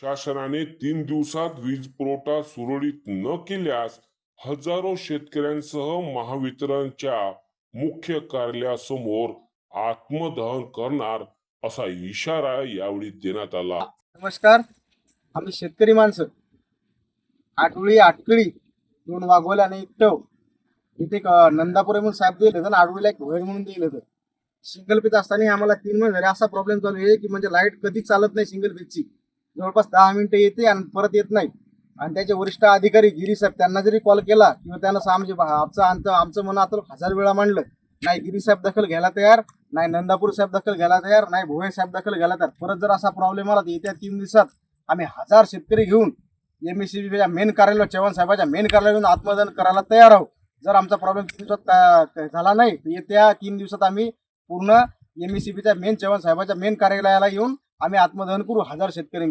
शासनाने तीन दिवसात वीज पुरवठा सुरळीत न केल्यास हजारो शेतकऱ्यांसह महावितरणच्या मुख्य कार्यालयासमोर आत्मदहन करणार असा इशारा यावेळी देण्यात आला. नमस्कार. आम्ही शेतकरी माणसं. आठवळी आटकळी दोन वाघोल्या आणि एक टव. इथे एक नंदापुरे म्हणून साहेब दिले होते ना आठवळीला एक वैर म्हणून दिलं होतं. सिंगल पीच असताना आम्हाला तीन महिने असा प्रॉब्लेम चालू आहे की म्हणजे लाइट कधीच चालत नाही सिंगल पीचची जवळपास दहा मिनिटं येते आणि परत येत नाही आणि त्याचे वरिष्ठ अधिकारी गिरी साहेब त्यांना जरी कॉल केला किंवा त्यांना सहा म्हणजे बा- आमचं आमचं आमचं मनं आता हजार वेळा मांडलं. नाही गिरी साहेब दखल घ्यायला तयार. नाही नंदापूर साहेब दखल घ्यायला तयार. नाही भोये साहेब दखल घ्यायला तयार. परत जर असा प्रॉब्लेम आला तर येत्या तीन दिवसात आम्ही हजार शेतकरी घेऊन एम एस सी मेन कार्यालय चव्हाण साहेबाच्या मेन कार्यालयातून येऊन आत्मदान करायला तयार आहोत. जर आमचा प्रॉब्लेम तीन दिवसात झाला नाही तर येत्या तीन दिवसात आम्ही पूर्ण एम एस सी बीच्या मेन चव्हाण साहेबाच्या मेन कार्यालयाला येऊन आम्ही आत्मदहन करू हजार शेतकरी